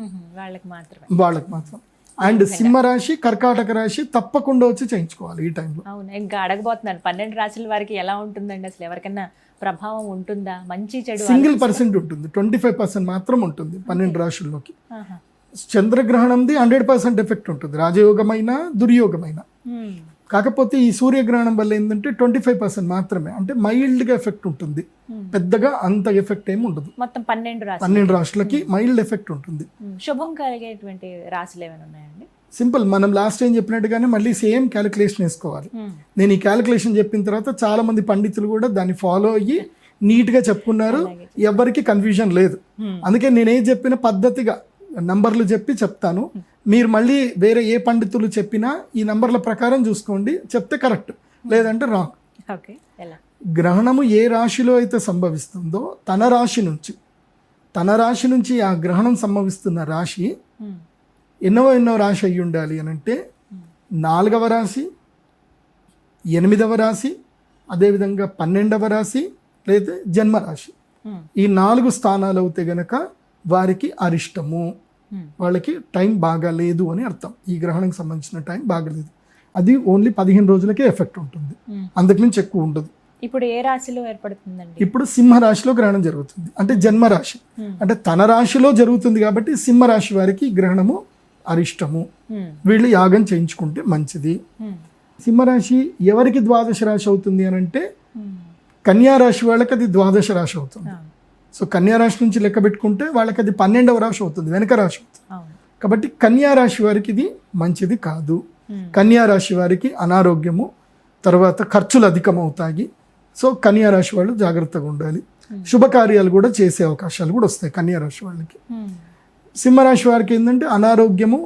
మాత్రమే. వాళ్ళకి మాత్రం. అండ్ సింహరాశి కర్కాటక రాశి తప్పకుండా వచ్చి చేయించుకోవాలి ఈ టైంలో. అవును ఇంకా అడగబోతున్నాను పన్నెండు రాశుల వారికి ఎలా ఉంటుందండి? అసలు ఎవరికైనా ప్రభావం ఉంటుందా? మంచి చెడు సింగిల్ పర్సెంట్ ఉంటుంది. ట్వంటీ ఫైవ్ పర్సెంట్ మాత్రం ఉంటుంది పన్నెండు రాశుల్లోకి. చంద్రగ్రహణంది హండ్రెడ్ పర్సెంట్ ఎఫెక్ట్ ఉంటుంది. రాజయోగమైన దుర్యోగమైన. కాకపోతే ఈ సూర్యగ్రహణం వల్ల ఏంటంటే ట్వంటీ ఫైవ్ పర్సెంట్ మాత్రమే. అంటే మైల్డ్గా ఎఫెక్ట్ ఉంటుంది. Hmm. పెద్దగా అంత ఎఫెక్ట్ ఏమి ఉండదు. మొత్తం పన్నెండు పన్నెండు రాష్ట్రాలకి మైల్డ్ ఎఫెక్ట్ ఉంటుంది. మ్మ్. శుభం కలిగేటువంటి రాశులు ఏమైనా ఉన్నాయండి? సింపుల్. మనం లాస్ట్ టైం చెప్పినట్టుగానే మళ్ళీ సేమ్ క్యాలిక్యులేషన్ వేసుకోవాలి. నేను ఈ క్యాలిక్యులేషన్ చెప్పిన తర్వాత చాలా మంది పండితులు కూడా దాన్ని ఫాలో అయ్యి నీట్గా చెప్పుకున్నారు. ఎవరికి కన్ఫ్యూజన్ లేదు. Hmm. అందుకే నేనేం చెప్పిన పద్ధతిగా నంబర్లు చెప్పి చెప్తాను. మీరు మళ్ళీ వేరే ఏ పండితులు చెప్పినా ఈ నంబర్ల ప్రకారం చూసుకోండి. చెప్తే కరెక్ట్. లేదంటే రాంగ్. గ్రహణము ఏ రాశిలో అయితే సంభవిస్తుందో తన రాశి నుంచి తన రాశి నుంచి ఆ గ్రహణం సంభవిస్తున్న రాశి. ఎన్నో ఎన్నో రాశి అయి ఉండాలి అని అంటే నాలుగవ రాశి ఎనిమిదవ రాశి అదేవిధంగా పన్నెండవ రాశి లేదా జన్మరాశి. ఈ నాలుగు స్థానాలు అవుతే గనక వారికి అరిష్టము. వాళ్ళకి టైం బాగాలేదు అని అర్థం ఈ గ్రహణంకి సంబంధించిన టైం బాగాలేదు అది ఓన్లీ పదిహేను రోజులకే ఎఫెక్ట్ ఉంటుంది. అంతకుమించి ఎక్కువ ఉండదు ఇప్పుడు ఏ రాశిలో ఏర్పడుతుందండి ఇప్పుడు సింహ రాశిలో గ్రహణం జరుగుతుంది అంటే జన్మ రాశి. అంటే తన రాశిలో జరుగుతుంది కాబట్టి సింహ రాశి వారికి గ్రహణము అరిష్టము. వీళ్ళు యాగం చేయించుకుంటే మంచిది. సింహరాశి ఎవరికి ద్వాదశ రాశి అవుతుంది అని అంటే. కన్యా రాశి వాళ్ళకి అది ద్వాదశ రాశి అవుతుంది. సో కన్యా రాశి నుంచి లెక్క పెట్టుకుంటే వాళ్ళకి అది పన్నెండవ రాశి అవుతుంది వెనక రాశి అవుతుంది. కాబట్టి కన్యా రాశి వారికి ఇది మంచిది కాదు. కన్యా రాశి వారికి అనారోగ్యము తర్వాత ఖర్చులు అధికమవుతాయి. సో కన్యా రాశి వాళ్ళు జాగ్రత్తగా ఉండాలి. శుభకార్యాలు కూడా చేసే అవకాశాలు కూడా వస్తాయి కన్యా రాశి వాళ్ళకి. సింహరాశి వారికి ఏంటంటే అనారోగ్యము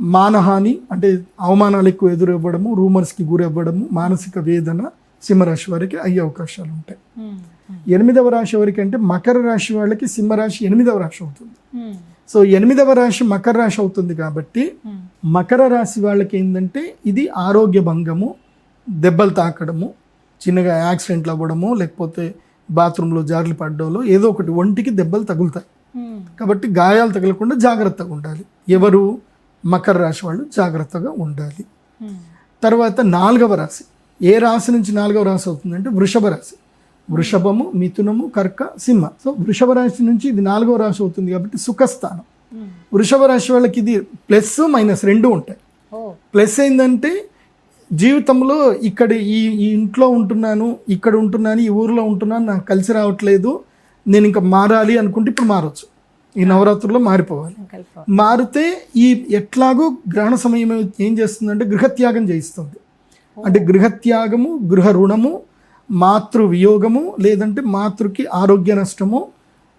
మానహాని అంటే అవమానాలు ఎక్కువ ఎదురవ్వడము రూమర్స్కి గురవ్వడము మానసిక వేదన సింహరాశి వారికి అయ్యే అవకాశాలు ఉంటాయి. ఎనిమిదవ రాశి వారికి అంటే మకర రాశి వాళ్ళకి సింహరాశి ఎనిమిదవ రాశి అవుతుంది. సో ఎనిమిదవ రాశి మకర రాశి అవుతుంది కాబట్టి మకర రాశి వాళ్ళకి ఏంటంటే ఇది ఆరోగ్య భంగము దెబ్బలు తాకడము చిన్నగా యాక్సిడెంట్లు అవ్వడము లేకపోతే బాత్రూంలో జారులు పడ్డోలో ఏదో ఒకటి ఒంటికి దెబ్బలు తగులుతాయి. కాబట్టి గాయాలు తగలకుండా జాగ్రత్తగా ఉండాలి. ఎవరు? మకర రాశి వాళ్ళు జాగ్రత్తగా ఉండాలి. తర్వాత నాలుగవ రాశి. ఏ రాశి నుంచి నాలుగవ రాశి అవుతుందంటే వృషభ రాశి. వృషభము మిథునము కర్క సింహ. సో వృషభ రాశి నుంచి ఇది నాలుగవ రాశి అవుతుంది కాబట్టి సుఖస్థానం. హ్మ్. వృషభ రాశి వాళ్ళకి ఇది ప్లస్ మైనస్ రెండు ఉంటాయి. ప్లస్ ఏంటంటే జీవితంలో ఇక్కడ ఈ ఈ ఇంట్లో ఉంటున్నాను ఇక్కడ ఉంటున్నాను ఈ ఊర్లో ఉంటున్నాను నాకు కలిసి రావట్లేదు నేను ఇంకా మారాలి అనుకుంటే ఇప్పుడు మారవచ్చు ఈ నవరాత్రుల్లో మారిపోవాలి. సంకల్పం మారితే ఈ ఎట్లాగో గ్రహణ సమయం ఏం చేస్తుందంటే గృహత్యాగం చేయిస్తుంది. అంటే గృహత్యాగము గృహ రుణము మాతృ వియోగము లేదంటే మాతృకి ఆరోగ్య నష్టము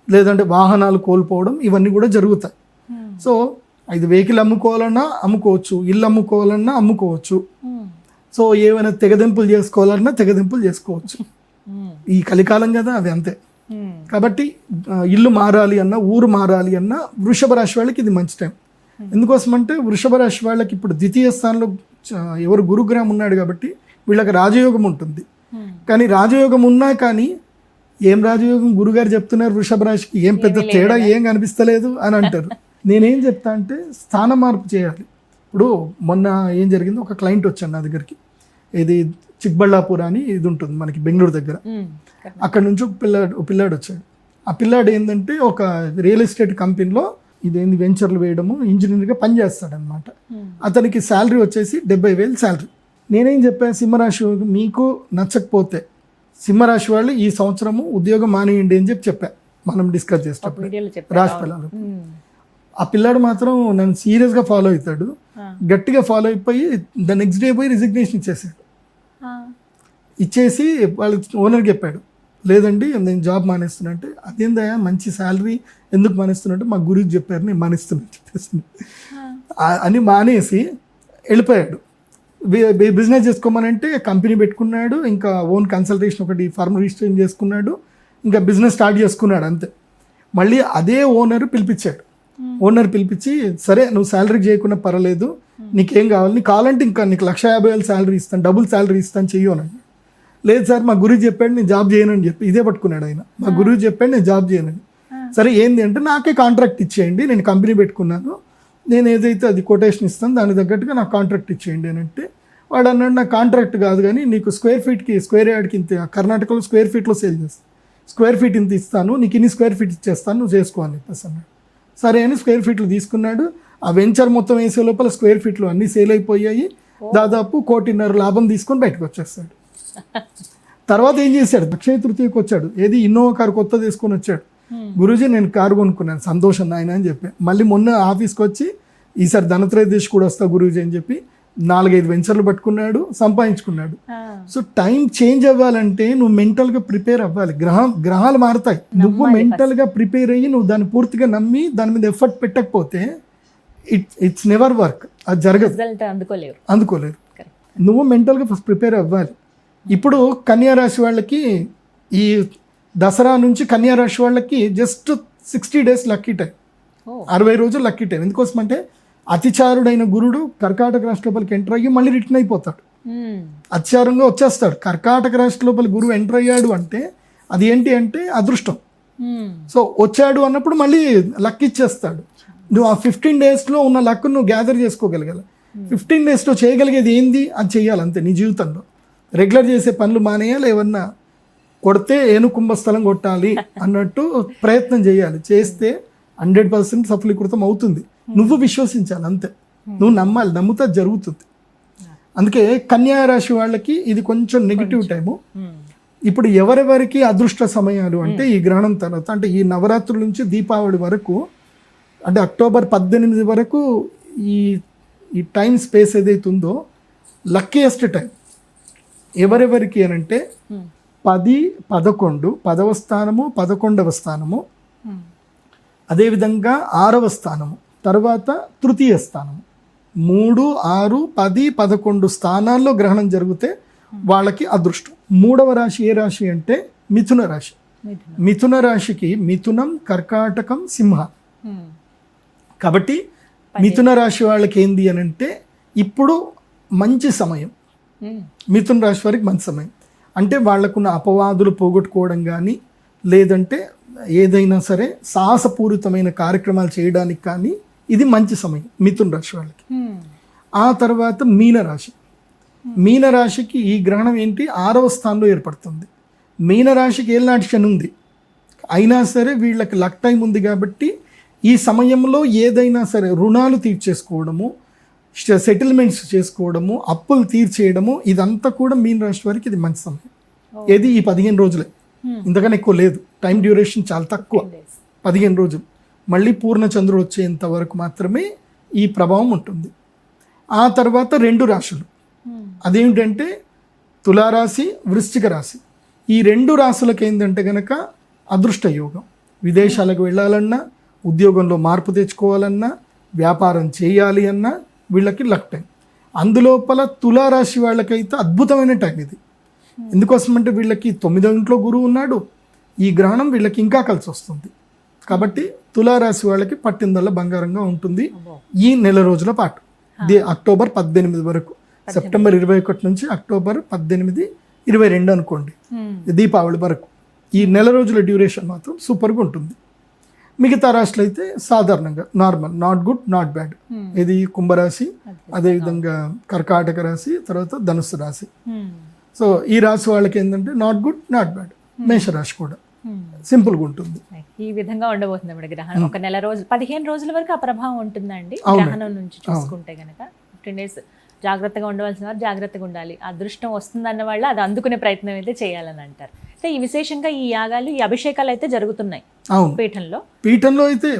లేదంటే వాహనాలు కోల్పోవడం ఇవన్నీ కూడా జరుగుతాయి హ్మ్. సో ఇది వెహికల్ అమ్ముకోవాలన్నా అమ్ముకోవచ్చు ఇల్లు అమ్ముకోవాలన్నా అమ్ముకోవచ్చు హ్మ్. సో ఏమైనా తెగదెంపులు చేసుకోవాలన్నా తెగదెంపులు చేసుకోవచ్చు హ్మ్. ఈ కలికాలం కదా అది అంతే. కాబట్టి ఇల్లు మారాలి అన్న ఊరు మారాలి అన్న వృషభ రాశి వాళ్ళకి ఇది మంచి టైం ఎందుకోసం అంటే వృషభ రాశి వాళ్ళకి ఇప్పుడు ద్వితీయ స్థానంలో ఎవరు గురుగ్రహం ఉన్నాడు కాబట్టి వీళ్ళకి రాజయోగం ఉంటుంది. కానీ రాజయోగం ఉన్నా కానీ ఏం రాజయోగం గురుగారు చెప్తున్నారు వృషభ రాశికి? ఏం పెద్ద తేడా ఏం కనిపిస్తలేదు అని అంటారు. *laughs* నేనేం చెప్తా అంటే స్థాన మార్పు చేయాలి. ఇప్పుడు మొన్న ఏం జరిగింది ఒక క్లయింట్ వచ్చాను నా దగ్గరికి. ఇది చిక్బళ్ళాపూర్ అని ఇది ఉంటుంది మనకి బెంగళూరు దగ్గర. హ్మ్. అక్కడ నుంచి ఒక పిల్లాడు పిల్లాడు వచ్చాడు. ఆ పిల్లాడు ఏంటంటే ఒక రియల్ ఎస్టేట్ కంపెనీలో ఇదేంది వెంచర్లు వేయడము ఇంజనీర్గా పనిచేస్తాడనమాట హ్మ్. అతనికి శాలరీ వచ్చేసి డెబ్బై వేలు శాలరీ నేనేం చెప్పాను? సింహరాశి వాళ్ళకి, మీకు నచ్చకపోతే సింహరాశి వాళ్ళు ఈ సంవత్సరము ఉద్యోగం మానేయండి అని చెప్పి చెప్పా. మనం డిస్కస్ చేసేటప్పుడు. రాశి పిల్లలు. ఆ పిల్లాడు మాత్రం నన్ను సీరియస్గా ఫాలో అవుతాడు. గట్టిగా ఫాలో అయిపోయి ద నెక్స్ట్ డే పోయి రిజిగ్నేషన్ ఇచ్చేసాడు. ఇచ్చేసి వాళ్ళ ఓనర్కి చెప్పాడు. లేదండి నేను జాబ్ మానేస్తున్నా అంటే అదేందయ్యా మంచి శాలరీ ఎందుకు మానేస్తున్నట్టు మా గురించి చెప్పారు నేను మానేస్తున్నా చెప్పేసి. అని మానేసి వెళ్ళిపోయాడు. బిజినెస్ చేసుకోమనంటే కంపెనీ పెట్టుకున్నాడు ఇంకా ఓన్ కన్సల్టేషన్ ఒకటి ఫర్మ్ రిజిస్ట్రేషన్ చేసుకున్నాడు ఇంకా బిజినెస్ స్టార్ట్ చేసుకున్నాడు అంతే. మళ్ళీ అదే ఓనర్ పిలిపించాడు. ఓనర్ పిలిపించి సరే నువ్వు శాలరీ చేయకుండా పర్వాలేదు నీకేం కావాలి? నీకు కావాలంటే ఇంకా నీకు లక్ష యాభై వేలు శాలరీ ఇస్తాను డబుల్ శాలరీ ఇస్తాను చెయ్యు అని. లేదు సార్ మా గురువు చెప్పాడు నేను జాబ్ చేయనని చెప్పి ఇదే పట్టుకున్నాడు ఆయన. మా గురువు చెప్పాడు నేను జాబ్ చేయనని సరే ఏంది అంటే నాకే కాంట్రాక్ట్ ఇచ్చేయండి నేను కంపెనీ పెట్టుకున్నాను నేను ఏదైతే అది కొటేషన్ ఇస్తాను దానికి తగ్గట్టుగా నాకు కాంట్రాక్ట్ ఇచ్చేయండి అని అంటే వాడు అన్నాడు నాకు కాంట్రాక్ట్ కాదు కానీ నీకు స్క్వేర్ ఫీట్కి స్క్వేర్ యార్డ్కి ఇంత కర్ణాటకలో స్క్వేర్ ఫీట్లో సేల్ చేస్తాను స్క్వేర్ ఫీట్ ఇంత ఇస్తాను నీకు ఇన్ని స్క్వేర్ ఫీట్ ఇచ్చేస్తాను నువ్వు చేసుకో అని చెప్పేసి అన్నాడు. సరే అని స్క్వేర్ ఫీట్లు తీసుకున్నాడు. ఆ వెంచర్ మొత్తం వేసే లోపల స్క్వేర్ ఫీట్లు అన్నీ సేల్ అయిపోయాయి. దాదాపు కోటిన్నర లాభం తీసుకొని బయటకు వచ్చేస్తాడు. *laughs* తర్వాత ఏం చేశాడు? అక్షయ తృతీయకు వచ్చాడు. ఏది? ఇన్నోవా కారు కొత్త తీసుకొని వచ్చాడు. గురూజీ నేను కారు కొనుక్కున్నాను. సంతోషం నాయన అని చెప్పి. మళ్ళీ మొన్న ఆఫీస్కి వచ్చి ఈసారి ధనత్రయోదశి కూడా వస్తా గురూజీ అని చెప్పి నాలుగైదు వెంచర్లు పట్టుకున్నాడు సంపాదించుకున్నాడు. సో టైం చేంజ్ అవ్వాలంటే నువ్వు మెంటల్గా ప్రిపేర్ అవ్వాలి. గ్రహం గ్రహాలు మారుతాయి. నువ్వు మెంటల్గా ప్రిపేర్ అయ్యి నువ్వు దాన్ని పూర్తిగా నమ్మి దాని మీద ఎఫర్ట్ పెట్టకపోతే ఇట్ ఇట్స్ నెవర్ వర్క్. అది జరగదు. అందుకోలేరు అందుకోలేరు కరెక్ట్ నువ్వు మెంటల్గా ఫస్ట్ ప్రిపేర్ అవ్వాలి. ఇప్పుడు కన్యా రాశి వాళ్ళకి ఈ దసరా నుంచి కన్యా రాశి వాళ్ళకి just sixty days lucky time. అరవై రోజులు లక్కీ టైం. ఎందుకోసం అంటే అతిచారుడైన గురుడు కర్కాటక రాష్ట్ర లోపలికి ఎంటర్ అయ్యి మళ్ళీ రిటర్న్ అయిపోతాడు. అత్యారంగా వచ్చేస్తాడు. కర్కాటక రాష్ట్ర లోపల గురువు ఎంటర్ అయ్యాడు అంటే అది ఏంటి అంటే అదృష్టం. సో వచ్చాడు అన్నప్పుడు మళ్ళీ లక్ ఇచ్చేస్తాడు. నువ్వు ఆ ఫిఫ్టీన్ డేస్లో ఉన్న లక్ నువ్వు గ్యాదర్ చేసుకోగలగాలి. ఫిఫ్టీన్ డేస్లో చేయగలిగేది ఏంది? అది చెయ్యాలి అంతే నీ జీవితంలో. రెగ్యులర్ చేసే పనులు మానేయాలి ఏమన్నా కొడితే ఏను కుంభస్థలం కొట్టాలి అన్నట్టు ప్రయత్నం చేయాలి. చేస్తే హండ్రెడ్ పర్సెంట్ సఫలీకృతం అవుతుంది. నువ్వు విశ్వసించాలి అంతే. నువ్వు నమ్మాలి నమ్ముతా జరుగుతుంది. అందుకే కన్యా రాశి వాళ్ళకి ఇది కొంచెం నెగిటివ్ టైము ఉమ్. ఇప్పుడు ఎవరెవరికి అదృష్ట సమయాలు అంటే ఈ గ్రహణం తర్వాత అంటే ఈ నవరాత్రుల నుంచి దీపావళి వరకు అంటే అక్టోబర్ పద్దెనిమిది వరకు ఈ ఈ టైం స్పేస్ ఏదైతే ఉందో లక్కీయెస్ట్ టైం ఎవరెవరికి అని అంటే ఉమ్. పది పదకొండు పదవ స్థానము పదకొండవ స్థానము. ఉమ్. అదేవిధంగా ఆరవ స్థానము తర్వాత తృతీయ స్థానము. మూడు ఆరు పది పదకొండు స్థానాల్లో గ్రహణం జరిగితే వాళ్ళకి అదృష్టం. మూడవ రాశి ఏ రాశి అంటే మిథున రాశి. మిథునం. రాశికి మిథునం కర్కాటకం సింహ. ఉమ్. కాబట్టి మిథున రాశి వాళ్ళకి ఏంది అని అంటే ఇప్పుడు మంచి సమయం. మిథున రాశి వారికి మంచి సమయం. అంటే వాళ్ళకున్న అపవాదులు పోగొట్టుకోవడం కానీ లేదంటే ఏదైనా సరే సాహసపూరితమైన కార్యక్రమాలు చేయడానికి కానీ ఇది మంచి సమయం మిథున రాశి వాళ్ళకి. ఆ తర్వాత మీనరాశి. మీనరాశికి ఈ గ్రహణం ఏంటి? ఆరవ స్థానంలో ఏర్పడుతుంది. మీనరాశికి ఏళ్ళనాటి శని ఉంది. అయినా సరే వీళ్ళకి లక్ టైం ఉంది కాబట్టి ఈ సమయంలో ఏదైనా సరే రుణాలు తీర్చేసుకోవడము సెటిల్మెంట్స్ చేసుకోవడము అప్పులు తీర్చేయడము ఇదంతా కూడా మీన రాశి వారికి ఇది మంచి సమయం. ఏది? ఈ పదిహేను రోజులే. ఇంతకన్నా ఎక్కువ లేదు. టైం డ్యూరేషన్ చాలా తక్కువ. పదిహేను రోజులు. మళ్ళీ పూర్ణచంద్రుడు వచ్చేంత వరకు మాత్రమే ఈ ప్రభావం ఉంటుంది. ఆ తర్వాత రెండు రాశులు. అదేమిటంటే తులారాశి వృశ్చిక రాశి. ఈ రెండు రాశులకు ఏంటంటే గనక అదృష్ట యోగం. విదేశాలకు వెళ్ళాలన్నా ఉద్యోగంలో మార్పు తెచ్చుకోవాలన్నా వ్యాపారం చేయాలి అన్నా వీళ్ళకి లక్ టైం. అందులోపల తులారాశి వాళ్ళకైతే అద్భుతమైన టైం ఇది. ఎందుకోసం అంటే వీళ్ళకి తొమ్మిదో ఇంట్లో గురువు ఉన్నాడు. ఈ గ్రహణం వీళ్ళకి ఇంకా కలిసి వస్తుంది. కాబట్టి తులారాశి వాళ్ళకి పట్టిందల్లా బంగారంగా ఉంటుంది. ఈ నెల రోజుల పాటు. ఇది అక్టోబర్ పద్దెనిమిది వరకు. సెప్టెంబర్ ఇరవై ఒకటి నుంచి అక్టోబర్ పద్దెనిమిది ఇరవై రెండు అనుకోండి. దీపావళి వరకు. ఈ నెల రోజుల డ్యూరేషన్ మాత్రం సూపర్గా ఉంటుంది. మిగతా రాశులు అయితే సాధారణంగా normal not good not bad Hmm. ఇది కుంభరాశి అదేవిధంగా కర్కాటక రాశి తర్వాత ధనుస్సు రాశి. ఉమ్. సో ఈ రాశి వాళ్ళకి ఏంటంటే నాట్ గుడ్ నాట్ బ్యాడ్ మేషరాశి కూడా. ఉమ్. సింపుల్గా ఉంటుంది. ఈ విధంగా ఉండబోతుంది ఇప్పుడు గ్రహణం. ఒక నెల రోజులు పదిహేను రోజుల వరకు ఆ ప్రభావం ఉంటుందండి. గ్రహణం నుంచి చూసుకుంటే గనక ఫిఫ్టీన్ డేస్ జాగ్రత్తగా ఉండవలసిన వారు జాగ్రత్తగా ఉండాలి. అదృష్టం వస్తుందన్న వాళ్ళు అది అందుకునే ప్రయత్నం అయితే చేయాలని అంటారు. అయితే ఈ విశేషంగా ఈ యాగాలు ఈ అభిషేకాలు అయితే జరుగుతున్నాయి అవును. పీఠంలో. పీఠంలో అయితే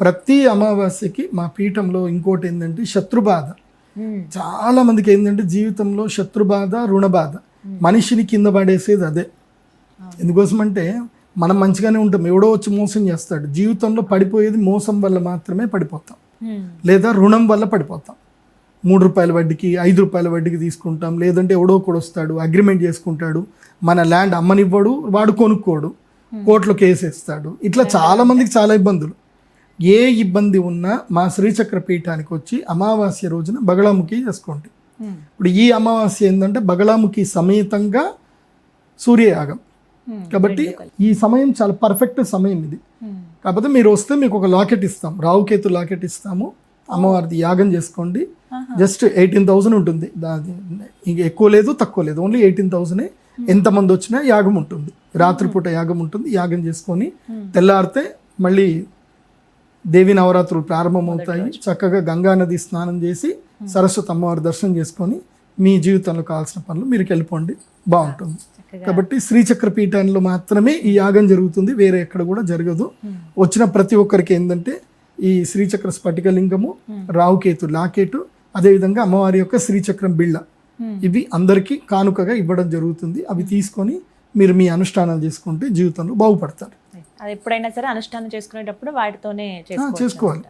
ప్రతి అమావాస్యకి మా పీఠంలో ఇంకోటి ఏంటంటే శత్రుబాధ. చాలా మందికి ఏంటంటే జీవితంలో శత్రుబాధ రుణబాధ. మనిషిని కింద పడేసేది అదే. ఎందుకోసం అంటే మనం మంచిగానే ఉంటాం. ఎవడో వచ్చి మోసం చేస్తాడు. జీవితంలో పడిపోయేది మోసం వల్ల మాత్రమే పడిపోతాం. లేదా రుణం వల్ల పడిపోతాం. మూడు రూపాయల వడ్డీకి ఐదు రూపాయల వడ్డీకి తీసుకుంటాం. లేదంటే ఎవడో ఒకడు వస్తాడు అగ్రిమెంట్ చేసుకుంటాడు. మన ల్యాండ్ అమ్మనివ్వడు వాడు కొనుక్కోడు కోర్టులో కేసు వేస్తాడు ఇట్లా చాలా మందికి చాలా ఇబ్బందులు. ఏ ఇబ్బంది ఉన్నా మా శ్రీచక్ర పీఠానికి వచ్చి అమావాస్య రోజున బగళాముఖి చేసుకోండి. ఉమ్. ఇప్పుడు ఈ అమావాస్య ఏంటంటే బగళాముఖి సమేతంగా సూర్యయాగం. ఉమ్. కాబట్టి ఈ సమయం చాలా పర్ఫెక్ట్ సమయం ఇది. ఉమ్. కాకపోతే మీరు వస్తే మీకు ఒక లాకెట్ ఇస్తాం. రావుకేతు లాకెట్ ఇస్తాము. అమ్మవారిది యాగం చేసుకోండి. జస్ట్ ఎయిటీన్ థౌసండ్ ఉంటుంది. దాని ఇంక ఎక్కువ లేదు తక్కువ లేదు. Only eighteen thousand. ఎంతమంది వచ్చినా యాగం ఉంటుంది. రాత్రిపూట యాగం ఉంటుంది. యాగం చేసుకొని తెల్లారితే మళ్ళీ దేవి నవరాత్రులు ప్రారంభమవుతాయి. చక్కగా గంగా నది స్నానం చేసి సరస్వతి అమ్మవారి దర్శనం చేసుకొని మీ జీవితంలో కావాల్సిన పనులు మీరు వెళ్ళిపోండి. బాగుంటుంది. కాబట్టి శ్రీచక్ర పీఠంలో మాత్రమే ఈ యాగం జరుగుతుంది. వేరే ఎక్కడ కూడా జరగదు. వచ్చిన ప్రతి ఒక్కరికి ఏంటంటే ఈ శ్రీచక్ర స్ఫటికలింగము రావుకేతు లాకేటు అదేవిధంగా అమ్మవారి యొక్క శ్రీచక్రం బిళ్ళ. ఇవి అందరికీ కానుకగా ఇవ్వడం జరుగుతుంది. అవి తీసుకొని మీరు మీ అనుష్ఠానాలు చేసుకుంటే జీవితంలో బాగుపడతారు. అది ఎప్పుడైనా సరే అనుష్ఠానం చేసుకునేటప్పుడు వాటితోనే చేసుకోవాలి.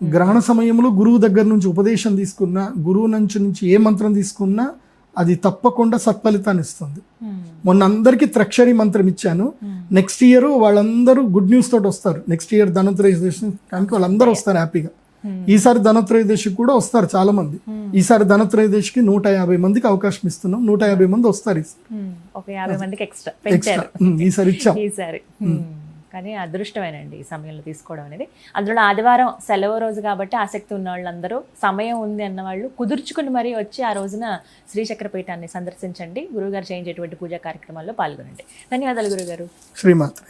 గ్రహణ సమయంలో గురువు దగ్గర నుంచి ఉపదేశం తీసుకున్నా గురువు నుంచి నుంచి ఏ మంత్రం తీసుకున్నా అది తప్పకుండా సత్ఫలితాన్ని ఇస్తుంది. ఉమ్. మొన్న అందరికీ త్రక్షరి మంత్రం ఇచ్చాను. నెక్స్ట్ ఇయర్ వాళ్ళందరూ గుడ్ న్యూస్ తోటి వస్తారు. నెక్స్ట్ ఇయర్ ధనత్రయోదశి కానీ వాళ్ళందరూ వస్తారు హ్యాపీగా. Hmm. ఈసారి ధనత్రయోదశికి కూడా వస్తారు చాలా మంది ఈసారి ధనత్రయోదశికి నూట యాభై మందికి అవకాశం ఇస్తున్నాం. నూట యాభై మంది వస్తారు ఈసారి. ఈసారి ఇచ్చాం. కానీ అదృష్టమేనండి ఈ సమయంలో తీసుకోవడం అనేది. అందులో ఆదివారం సెలవు రోజు కాబట్టి ఆసక్తి ఉన్న వాళ్ళందరూ సమయం ఉంది అన్న వాళ్ళు కుదుర్చుకుని మరీ వచ్చి ఆ రోజున శ్రీచక్రపీఠాన్ని సందర్శించండి. గురువుగారు చేయించేటువంటి పూజా కార్యక్రమాల్లో పాల్గొనండి. ధన్యవాదాలు గురుగారు శ్రీమాత్రే